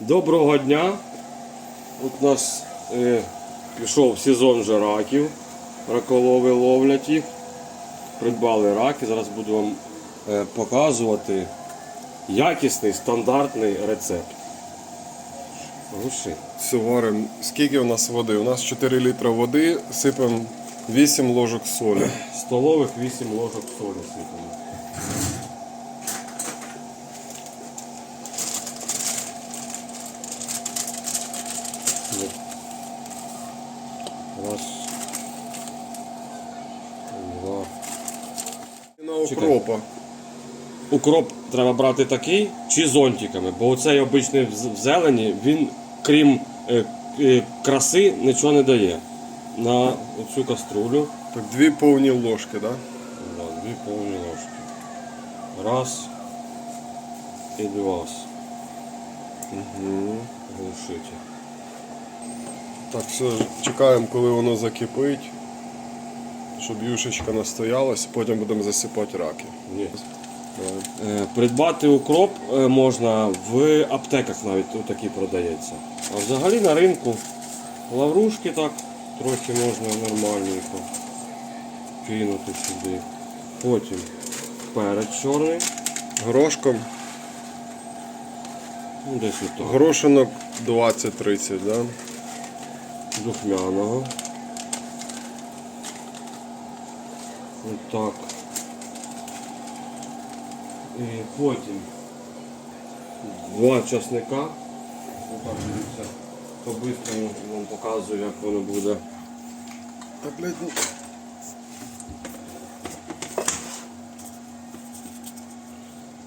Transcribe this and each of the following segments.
Доброго дня. От у нас е, пішов сезон вже раків. Раколови ловлять їх. Придбали раки. Зараз буду вам е, показувати якісний стандартний рецепт. Глуши. Все варимо. Скільки у нас води? У нас 4 літра води, сипемо 8 ложок солі. Столових 8 ложок солі сипемо. Ну. Раз. Два. На укропа. Укроп треба брати такий чи зонтиками, бо оцей обичний в зелені, він крім е, е, краси нічого не дає. На цю каструлю Так, дві повні ложки, да? Да, дві повні ложки. Раз і два. Угу. Глушите. Так, все, чекаємо, коли воно закипить, щоб юшечка настоялась, потім будемо засипати раки. Ні. Е, Придбати укроп е, можна в аптеках навіть тут такий продається. А взагалі на ринку лаврушки так трохи можна нормальненько кинути сюди. Потім перець чорний, Горошком. ну десь отак. Горошинок 20-30, да? духмяного. Отак. І потім два часника. Отак дивіться. По-бистрому вам показую, як воно буде. Так, блядь, ну.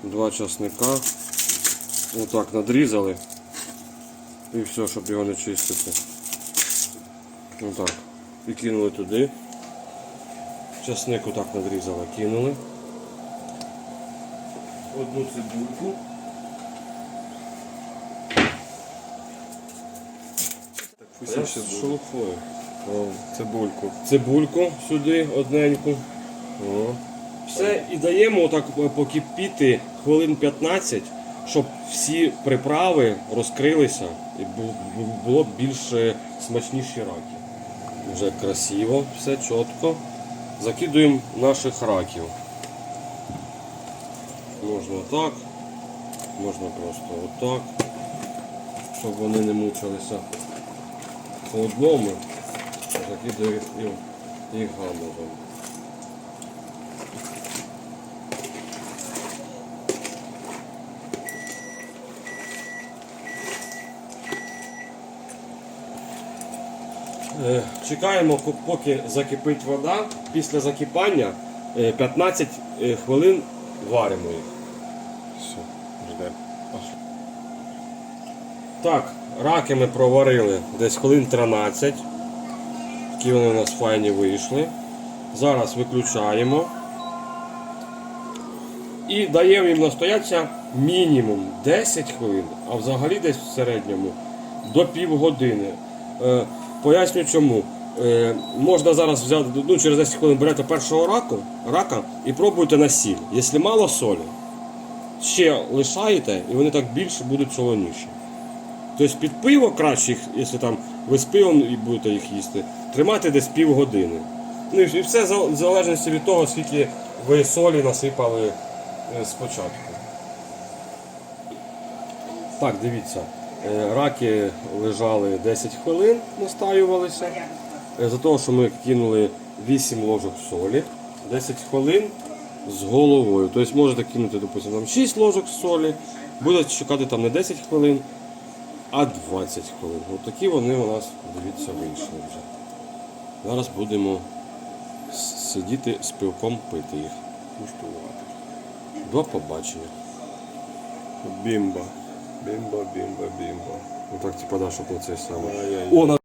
Два часника. Отак надрізали. І все, щоб його не чистити. Отак. І кинули туди. Часник отак надрізали, кинули. Одну цибульку. Так, шелухою. Цибульку. Цибульку сюди одненьку. О. Все і даємо отак покипіти хвилин 15, щоб всі приправи розкрилися і бу- бу- було більш е, смачніші раки. Вже красиво, все чітко. Закидуємо наших раків. Можна так, можна просто отак, щоб вони не мучилися по одному. закидуємо їх, гамузом. Чекаємо, поки закипить вода. Після закипання е, 15 е, хвилин варимо їх. Все, ждемо. Так, раки ми проварили десь хвилин 13. Такі вони у нас файні вийшли. Зараз виключаємо. І даємо їм настоятися мінімум 10 хвилин, а взагалі десь в середньому до півгодини. Поясню чому. Е, можна зараз взяти, ну, через 10 хвилин берете першого раку, рака і пробуйте на сіль. Якщо мало солі, ще лишаєте і вони так більше будуть солоніші. Тобто під пиво краще, якщо там ви з пивом і будете їх їсти, тримати десь півгодини. Ну і все в залежності від того, скільки ви солі насипали е, спочатку. Так, дивіться. Е, Раки лежали 10 хвилин, настаювалися. Е, За того, що ми кинули 8 ложок солі, 10 хвилин з головою. Тобто можете кинути, допустимо, 6 ложок солі, будете чекати там не 10 хвилин, а 20 хвилин. Ось такі вони у нас, дивіться, вийшли вже. Зараз будемо сидіти з пивком пити їх. Куштувати. До побачення. Бімба. Бімба, бімба, бімба. так типа, да, щоб оце саме. Ай-яй. О, на